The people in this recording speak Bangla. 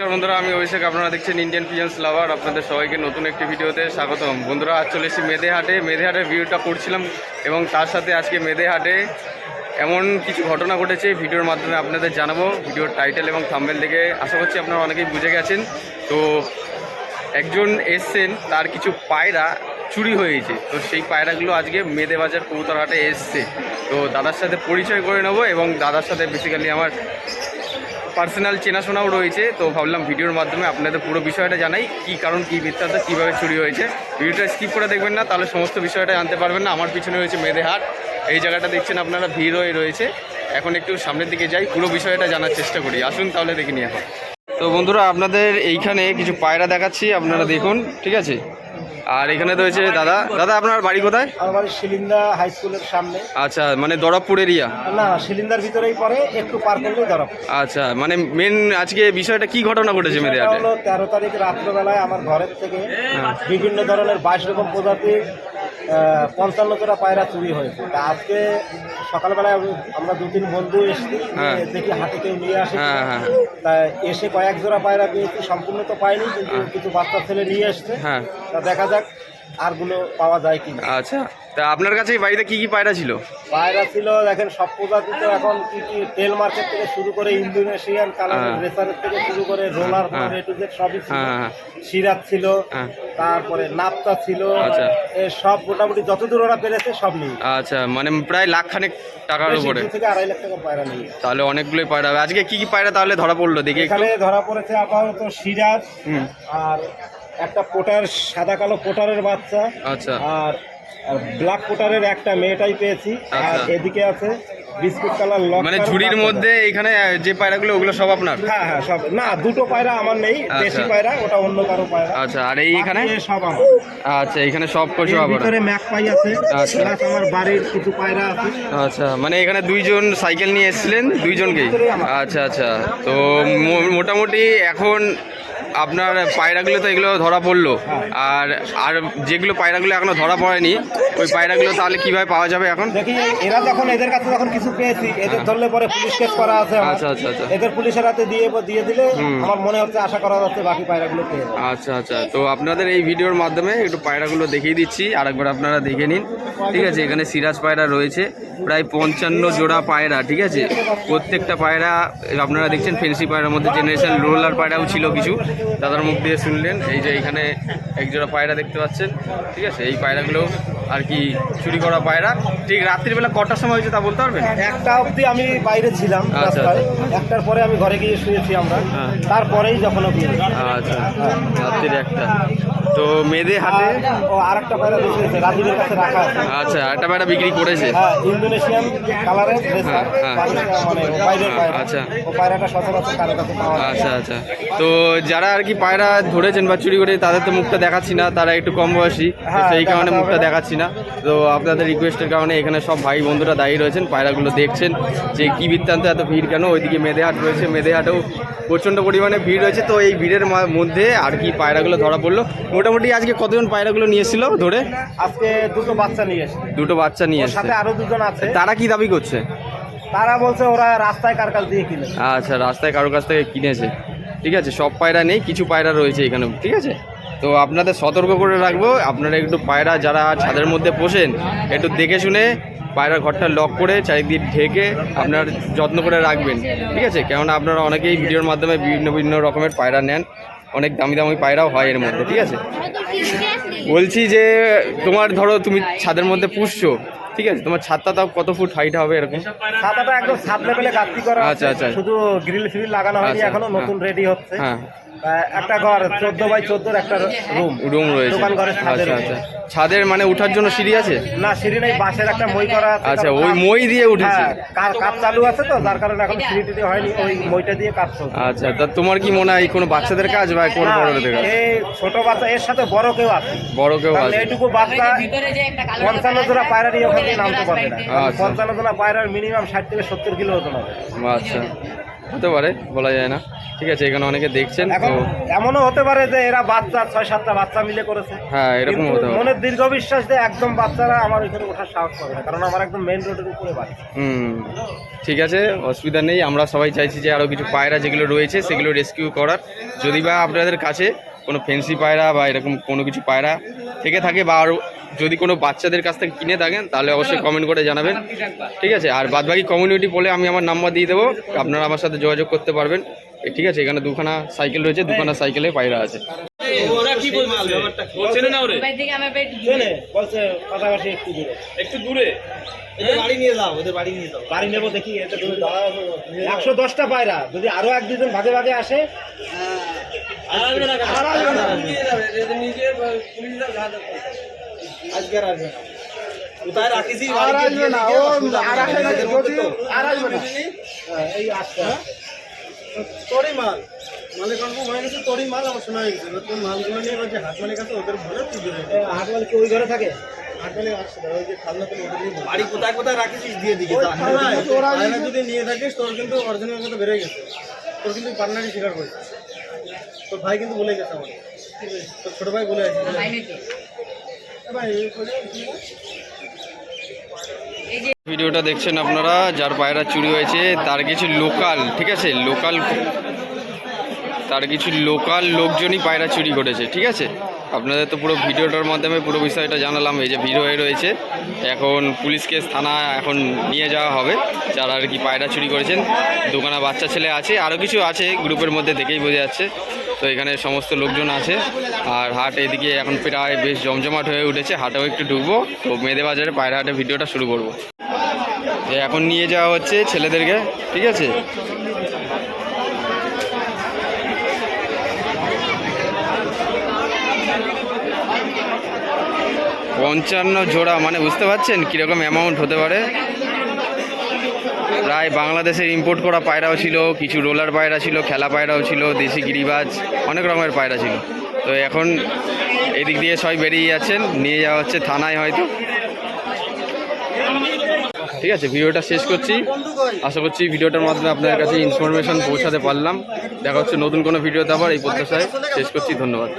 নমস্কার বন্ধুরা, আমি অভিষেক, আপনারা দেখছেন ইন্ডিয়ান পিজন্স লাভার আপনাদের সবাইকে নতুন একটি ভিডিওতে স্বাগতম। বন্ধুরা, আজ চলে এসেছি মেদে হাটে মেদে হাটের ভিডিওটা করছিলাম এবং তার সাথে আজকে মেদে হাটে এমন কিছু ঘটনা ঘটেছে, ভিডিওর মাধ্যমে আপনাদের জানাব। ভিডিওর টাইটেল এবং থাম্বেল দেখে আশা করছি আপনারা অনেকেই বুঝে গেছেন। তো একজন এসছেন, তার কিছু পায়রা চুরি হয়েছে। তো সেই পায়রাগুলো আজকে মেদে বাজার কবুতর হাটে এসছে। তো দাদার সাথে পরিচয় করে নেব এবং দাদার সাথে বেসিক্যালি আমার পার্সোনাল চেনাশোনাও রয়েছে, তো ভাবলাম ভিডিওর মাধ্যমে আপনাদের পুরো বিষয়টা জানাই, কি কারণ, কি বৃত্তান্ত কীভাবে চুরি হয়েছে। ভিডিওটা স্কিপ করে দেখবেন না, তাহলে সমস্ত বিষয়টা জানতে পারবেন না। আমার পিছনে রয়েছে মেদে হাট। এই জায়গাটা দেখছেন আপনারা, ভিড় হয়ে রয়েছে। এখন একটু সামনের দিকে যাই, পুরো বিষয়টা জানার চেষ্টা করি। আসুন তাহলে দেখে নিই এখন। তো বন্ধুরা, আপনাদের এইখানে কিছু পায়রা দেখাচ্ছি, আপনারা দেখুন, ঠিক আছে? আর এখানে তো হয়েছে দাদা। দাদা আপনার বাড়ি কোথায়? আমার বাড়ি শিলিন্দা হাই স্কুলের সামনে। আচ্ছা মানে দরবপুর এরিয়া? না শিলিন্দার ভিতরেই পড়ে একটু পার করলেই দরব। আচ্ছা মানে মেন আজকে বিষয়টা কি ঘটনা ঘটেছে মেয়েদের হলো তেরো তারিখ রাত্রবেলায় আমার ঘরের থেকে বিভিন্ন ধরনের বাইশ রকম প্রজাতির পঞ্চান্ন জোড়া পায়রা চুরি হয়েছে তা আজকে সকালবেলায় আমি- আমরা দু তিন বন্ধু এসেছি হ্যাঁ। দেখি হাতে কেউ নিয়ে আসে। হ্যাঁ, হ্যাঁ। তা এসে কয়েক জোড়া পায়রা পেয়েছি সম্পূর্ণ তো পায়নি কিন্তু কিছু বাচ্চা ছেলে নিয়ে এসছে তা দেখা যাক আরগুলো পাওয়া যায় কিনা আচ্ছা তা আপনার কাছে এই বাড়িতে কি কি পায়রা ছিল পায়রা ছিল দেখেন সব প্রজাতি তো এখন কি কি তেল মার্কেট থেকে শুরু করে ইন্দোনেশিয়ান কালার হ্যাঁ। রেসারের থেকে শুরু করে রোলার হ্যাঁ। এ টু জেড সবই ছিল হ্যাঁ। সিরাত ছিল। তারপরে নাপ্তা ছিল আচ্ছা। সব মোটামুটি যতদূর ওরা পেরেছে সব নিয়ে আচ্ছা মানে প্রায় লাখ খানেক টাকার উপরে থেকে আড়াই লাখ টাকা পায়রা নিয়ে তাহলে অনেকগুলোই পায়রা আজকে কি কি পায়রা তাহলে ধরা পড়ল দেখি এখানে ধরা পড়েছে আপাতত সিরাজ আর একটা পোটার সাদা কালো পোটারের বাচ্চা। আচ্ছা। আর ব্ল্যাক পোটারের একটা মেয়েটাই পেয়েছি। আর আচ্ছা। এদিকে আছে বিস্কুট কালার লক মানে ঝুড়ির মধ্যে এখানে যে পায়রাগুলো ওগুলো সব আপনার? হ্যাঁ হ্যাঁ সব। না দুটো পায়রা আমার নেই আচ্ছা। দেশি পায়রা ওটা অন্য কারও পায়রা। আচ্ছা আর এই এখানে? সব আমার। আচ্ছা এখানে সব কিছু আবার। ভিতরে ম্যাক পাই আছে আচ্ছা। আমার বাড়ির কিছু পায়রা আছে। আচ্ছা মানে এখানে দুইজন সাইকেল নিয়ে এসেছিলেন দুইজনকেই? আচ্ছা আচ্ছা তো মোটামুটি এখন আপনার পায়রাগুলো তো এগুলো ধরা পড়ল। আর আর যেগুলো পায়রাগুলো এখনও ধরা পড়েনি ওই পায়রাগুলো তাহলে কীভাবে পাওয়া যাবে এখন? দেখি এরা যখন এদের কাছে যখন কিছু পেয়েছি এদের ধরলে পরে পুলিশ কেস করা আছে আচ্ছা, আচ্ছা, আচ্ছা। এদের পুলিশের হাতে দিয়ে দিয়ে দিলে আমার মনে হচ্ছে আশা করা যাচ্ছে বাকি পায়রাগুলো পেয়ে আচ্ছা আচ্ছা। তো আপনাদের এই ভিডিওর মাধ্যমে একটু পায়রাগুলো দেখিয়ে দিচ্ছি আরেকবার আপনারা দেখে নিন। ঠিক আছে এখানে সিরাজ পায়রা রয়েছে প্রায় পঞ্চান্ন জোড়া পায়রা ঠিক আছে? প্রত্যেকটা পায়রা আপনারা দেখছেন ফেন্সি পায়রার মধ্যে জেনারেশন রোলার পায়রাও ছিল কিছু। দাদার মুখ দিয়ে শুনলেন। এই যে এখানে একজোড়া পায়রা দেখতে পাচ্ছেন ঠিক আছে? এই পায়রাগুলো আর কি চুরি করা পায়রা। ঠিক রাত্রিবেলা কটার সময় হয়েছে তা বলতে পারবেন? একটা অবধি আমি বাইরে ছিলাম আচ্ছা, রাস্তায়। একটার পরে আমি ঘরে গিয়ে শুয়েছি আমরা। হ্যাঁ। তারপরেই যখন অব্দি আচ্ছা। রাত্রির একটা। তো মেয়েদের হাতে? ও আরেকটা পায়রা বেঁচেছে রাজীবের কাছে রাখা আছে। আচ্ছা একটা পায়রা বিক্রি করেছে? হ্যাঁ ইন্দোনেশিয়ান কালারের রেসার হ্যাঁ। মানে বাইরের পায়রা। আচ্ছা। ও পায়রাটা সচরাচর কারও কাছে পাওয়া যায়। আচ্ছা আচ্ছা। তো যারা আর কি পায়রা ধরেছেন বা চুরি করে তাদের তো মুখটা দেখাচ্ছি না তারা একটু কম বয়সী তো হ্যাঁ, সেই কারণে মুখটা দেখাচ্ছি না। তো আপনাদের রিকোয়েস্টের কারণে এখানে সব ভাই বন্ধুরা দাঁড়িয়ে রয়েছেন পায়রাগুলো দেখছেন যে কি বৃত্তান্ত এত ভিড় কেন? ওইদিকে মেদেহাট রয়েছে মেদেহাটেও প্রচণ্ড পরিমাণে ভিড় রয়েছে। তো এই ভিড়ের মধ্যে আর কি পায়রাগুলো ধরা পড়ল। মোটামুটি আজকে কতজন পায়রাগুলো নিয়ে এসেছিল ধরে? আজকে দুটো বাচ্চা নিয়ে এসেছে। দুটো বাচ্চা নিয়ে সাথে আরও দুজন আছে। তারা কি দাবি করছে? তারা বলছে ওরা রাস্তায় কার কাছ দিয়ে কিনে আচ্ছা রাস্তায় কারোর কাছ থেকে কিনেছে। ঠিক আছে সব পায়রা নেই কিছু পায়রা রয়েছে এখানে ঠিক আছে? তো আপনাদের সতর্ক করে রাখব আপনারা একটু পায়রা যারা ছাদের মধ্যে পোষেন একটু দেখে শুনে পায়রার ঘরটা লক করে চারিদিক ঢেকে আপনার যত্ন করে রাখবেন। ঠিক আছে? কেননা আপনারা অনেকেই ভিডিওর মাধ্যমে বিভিন্ন বিভিন্ন রকমের পায়রা নেন। অনেক দামি দামি পায়রাও হয় এর মধ্যে ঠিক আছে? বলছি যে তোমার ধরো তুমি ছাদের মধ্যে পুষছো ঠিক আছে? তোমার ছাদটা তাও কত ফুট হাইট হবে এরকম? ছাদটা একদম ছাদ লেভেলে গাঁথনি করা আচ্ছা, আচ্ছা। শুধু গ্রিল ফ্রিল লাগানো হয়নি আচ্ছা, এখনও নতুন হ্যাঁ। রেডি হচ্ছে। হ্যাঁ। একটা ঘর চোদ্দ বাই চোদ্দোর একটা রুম রুম রয়েছে। দোকান ঘরের ছাদের আচ্ছা। আচ্ছা ছাদের মানে ওঠার জন্য সিঁড়ি আছে? না সিঁড়ি নেই বাঁশের একটা মই করা আছে আচ্ছা ওই মই দিয়ে উঠেছে? হ্যাঁ, কাজ কাজ চালু আছে তো যার কারণে এখন সিঁড়ি টিড়ি হয়নি ওই মইটা দিয়ে কাজ চলছে। আচ্ছা তা তোমার কি মনে হয় কোনো বাচ্চাদের কাজ বা কোন বড়দের কাজ? এই ছোট বাচ্চা এর সাথে বড় কেউ আছে। বড় কেউ আছে। এইটুকু বাচ্চা পঞ্চান্ন জোড়া পায়রা নিয়ে ওখানে নামতে পারবে না। আচ্ছা। পঞ্চান্ন জোড়া পায়রার মিনিমাম ষাট থেকে সত্তর কিলো ওজন হবে। আচ্ছা। হতে পারে বলা যায় না। ঠিক আছে এখানে অনেকে দেখছেন এমনও হতে পারে যে এরা বাচ্চা ছয় সাতটা বাচ্চা মিলে করেছে। হ্যাঁ এরকম হতে পারে। মনের দীর্ঘ বিশ্বাস যে একদম বাচ্চারা আমার ওইখানে ওঠার সাহস পাবে না কারণ আমার একদম মেইন রোডের উপরে বাড়ি। হুম ঠিক আছে অসুবিধা নেই আমরা সবাই চাইছি যে আরও কিছু পায়রা যেগুলো রয়েছে সেগুলো রেস্কিউ করার। যদি বা আপনাদের কাছে কোনো ফেন্সি পায়রা বা এরকম কোনো কিছু পায়রা থেকে থাকে বা আরও যদি কোনো বাচ্চাদের কাছ থেকে কিনে থাকেন তাহলে অবশ্যই কমেন্ট করে জানাবেন। ঠিক আছে? আর বাদবাকি কমিউনিটি বলে আমি আমার নাম্বার দিয়ে দেবো। আপনারা আমার সাথে যোগাযোগ করতে পারবেন। ঠিক আছে? এখানে দুখানা সাইকেল রয়েছে দুখানা সাইকেলে পায়রা আছে। এবার থেকে আমার পেট শোনে বলছে পাশাপাশি একটু দূরে। একটু দূরে? বাড়ি নিয়ে যাও ওদের বাড়ি নিয়ে যাও। বাড়ি নেব দেখি এতে একশো দশটা পায়রা যদি আরও এক দুজন ভাগে ভাগে আসে আর আজকে আর আসবে না। কোথায় রাখিসি? আর আসবে না। ও আর আসবে না যদি আর আসবে না। হ্যাঁ, এই তোরই মাল। কনফার্ম হয়ে গেছে তোরই মাল আমার শোনা হয়ে গেছে। তোর মালগুলো নিয়ে এবার যে হাট মালিক আছে ওদের বলে তুই দেবে। হাট মালিক কি ওই ঘরে থাকে? হাট মালিক আসছে ওই যে খালনা ওদের বাড়ি কোথায় কোথায় দিয়ে দিকে যদি নিয়ে থাকিস তোর কিন্তু অরিজিনাল কথা বেড়ে গেছে। তোর কিন্তু পার্টনারই স্বীকার করেছে। তোর ভাই কিন্তু বলে গেছে আমার তোর ছোট ভাই বলে আছে। ভিডিওটা দেখছেন আপনারা, যার পায়রা চুরি হয়েছে, তার কিছু লোকাল, ঠিক আছে? লোকাল, তার কিছু লোকাল লোকজনই পায়রা চুরি করেছে, ঠিক আছে? আপনাদের তো পুরো ভিডিওটার মাধ্যমে পুরো বিষয়টা জানালাম, এই যে ভিড় হয়ে রয়েছে। এখন পুলিশ কেস থানা এখন নিয়ে যাওয়া হবে, যারা আর কি পায়রা চুরি করেছেন। দোকানা বাচ্চা ছেলে আছে আরও কিছু আছে, গ্রুপের মধ্যে দেখেই বোঝা যাচ্ছে। তো এখানে সমস্ত লোকজন আছে। আর হাট এদিকে এখন প্রায় বেশ জমজমাট হয়ে উঠেছে। হাটেও একটু ঢুকবো। তো মেদে বাজারে পায়রা হাটে ভিডিওটা শুরু করব। এখন নিয়ে যাওয়া হচ্ছে ছেলেদেরকে, ঠিক আছে? পঞ্চান্ন জোড়া মানে বুঝতে পারছেন কীরকম অ্যামাউন্ট হতে পারে? প্রায় বাংলাদেশের ইম্পোর্ট করা পায়রাও ছিল, কিছু রোলার পায়রা ছিল, খেলা পায়রাও ছিল, দেশি গিরিবাজ, অনেক রকমের পায়রা ছিল। তো এখন এদিক দিয়ে সবাই বেরিয়ে যাচ্ছেন, নিয়ে যাওয়া হচ্ছে থানায় হয়তো। ঠিক আছে, ভিডিওটা শেষ করছি। আশা করছি ভিডিওটার মাধ্যমে আপনাদের কাছে ইনফরমেশন পৌঁছাতে পারলাম। দেখা হচ্ছে নতুন কোনো ভিডিওতে আবার এই প্রত্যাশায়। শেষ করছি, ধন্যবাদ।